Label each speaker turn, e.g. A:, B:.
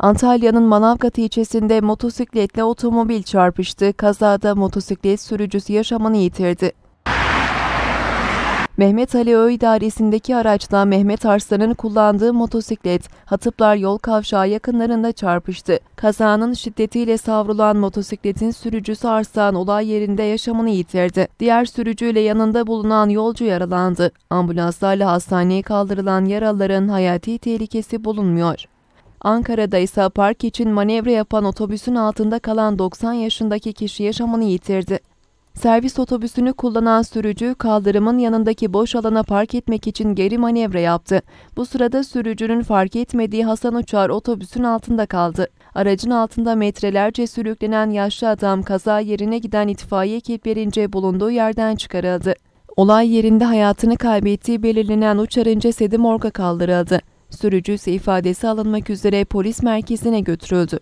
A: Antalya'nın Manavgat ilçesinde motosikletle otomobil çarpıştı. Kazada motosiklet sürücüsü yaşamını yitirdi. Mehmet Ali Öğ idaresindeki araçla Mehmet Arslan'ın kullandığı motosiklet Hatıplar yol kavşağı yakınlarında çarpıştı. Kazanın şiddetiyle savrulan motosikletin sürücüsü Arslan olay yerinde yaşamını yitirdi. Diğer sürücüyle yanında bulunan yolcu yaralandı. Ambulanslarla hastaneye kaldırılan yaralıların hayati tehlikesi bulunmuyor. Ankara'da ise park için manevra yapan otobüsün altında kalan 90 yaşındaki kişi yaşamını yitirdi. Servis otobüsünü kullanan sürücü kaldırımın yanındaki boş alana park etmek için geri manevra yaptı. Bu sırada sürücünün fark etmediği Hasan Uçar otobüsün altında kaldı. Aracın altında metrelerce sürüklenen yaşlı adam kaza yerine giden itfaiye ekiplerince bulunduğu yerden çıkarıldı. Olay yerinde hayatını kaybettiği belirlenen Uçar'ın cesedi morga kaldırıldı. Sürücü ise ifadesi alınmak üzere polis merkezine götürüldü.